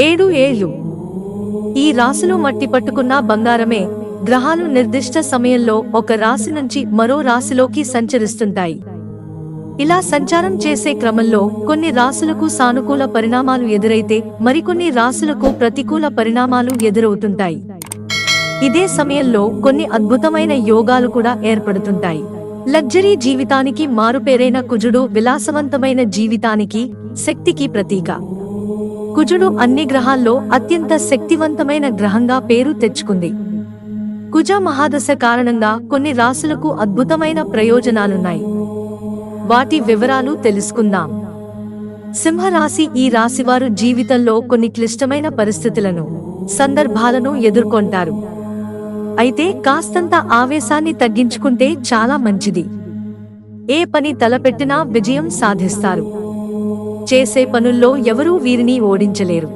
ఏడు ఏళ్ళు. ఈ రాశిలో మట్టి పట్టుకున్న బంగారమే గ్రహాలు నిర్దిష్ట సమయంలో ఒక రాశి నుంచి మరో రాశిలోకి సంచరిస్తుంటాయి. ఇలా సంచారం చేసే క్రమంలో కొన్ని రాశులకు సానుకూల పరిణామాలు ఎదురైతే మరికొన్ని రాశులకు ప్రతికూల పరిణామాలు ఎదురవుతుంటాయి. ఇదే సమయంలో కొన్ని అద్భుతమైన యోగాలు కూడా ఏర్పడుతుంటాయి. లగ్జరీ జీవితానికి మారుపేరైన కుజుడు విలాసవంతమైన జీవితానికి శక్తికి ప్రతీక. కుజుడు అన్ని గ్రహాల్లో అత్యంత శక్తివంతమైన గ్రహంగా పేరు తెచ్చుకుంది. కుజ మహాదశ కారణంగా కొన్ని రాశులకు అద్భుతమైన ప్రయోజనాలున్నాయి. వాటి వివరాలు తెలుసుకుందాం. సింహరాశి ఈ రాశివారు జీవితంలో కొన్ని క్లిష్టమైన పరిస్థితులను సందర్భాలను ఎదుర్కొంటారు. అయితే కాస్తంత ఆవేశాన్ని తగ్గించుకుంటే చాలా మంచిది. ఏ పని తలపెట్టినా విజయం సాధిస్తారు. చేసే పనుల్లో ఎవరూ వీరిని ఓడించలేరు.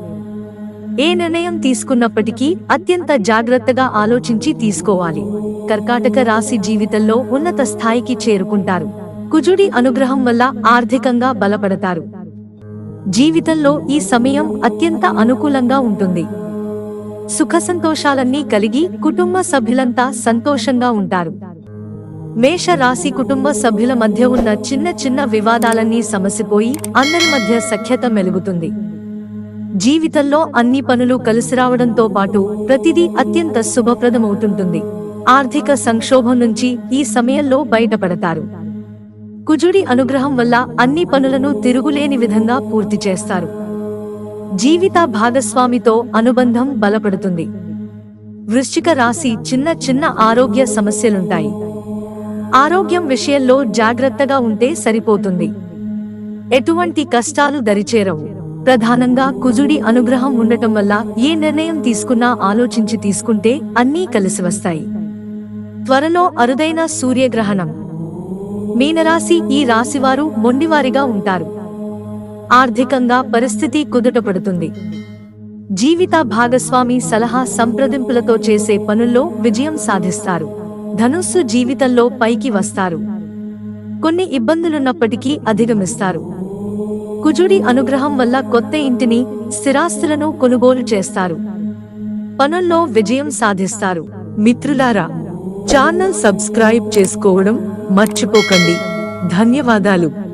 ఏ నిర్ణయం తీసుకున్నప్పటికీ అత్యంత జాగ్రత్తగా ఆలోచించి తీసుకోవాలి. కర్కాటక రాశి జీవితంలో ఉన్నత స్థాయికి చేరుకుంటారు. కుజుడి అనుగ్రహం వల్ల ఆర్థికంగా బలపడతారు. జీవితంలో ఈ సమయం అత్యంత అనుకూలంగా ఉంటుంది. సుఖ సంతోషాలన్నీ కలిగి కుటుంబ సభ్యులంతా సంతోషంగా ఉంటారు. మేష రాశి కుటుంబ సభ్యుల మధ్య ఉన్న చిన్న చిన్న వివాదాలన్నీ సమసిపోయి అందరి మధ్య సఖ్యత మెలుగుతుంది. జీవితంలో అన్ని పనులు కలిసి రావడంతో పాటు ప్రతిదీ అత్యంత శుభప్రదమవుతుంటుంది. ఆర్థిక సంక్షోభం నుంచి ఈ సమయంలో బయటపడతారు. కుజుడి అనుగ్రహం వల్ల అన్ని పనులను తిరుగులేని విధంగా పూర్తి చేస్తారు. జీవిత భాగస్వామితో అనుబంధం బలపడుతుంది. వృశ్చిక రాశి చిన్న చిన్న ఆరోగ్య సమస్యలుంటాయి. ఆరోగ్యం విషయంలో జాగ్రత్తగా ఉంటే సరిపోతుంది. ఎటువంటి కష్టాలు దరిచేరవు. ప్రధానంగా కుజుడి అనుగ్రహం ఉండటం వల్ల ఏ నిర్ణయం తీసుకున్నా ఆలోచించి తీసుకుంటే అన్నీ కలిసి వస్తాయి. త్వరలో అరుదైన సూర్యగ్రహణం. మీనరాశి ఈ రాశివారు మొండివారిగా ఉంటారు. ఆర్థికంగా పరిస్థితి కుదుటపడుతుంది. జీవిత భాగస్వామి సలహా సంప్రదింపులతో చేసే పనుల్లో విజయం సాధిస్తారు. ధనుస్సు జీవితంలో పైకి వస్తారు. కొన్ని ఇబ్బందులున్నప్పటికీ అధిగమిస్తారు. కుజుడి అనుగ్రహం వల్ల కొత్త ఇంటిని స్థిరాస్తులను కొనుగోలు చేస్తారు. పనుల్లో విజయం సాధిస్తారు. మిత్రులారా ఛానల్ సబ్స్క్రైబ్ చేసుకోవడం మర్చిపోకండి. ధన్యవాదాలు.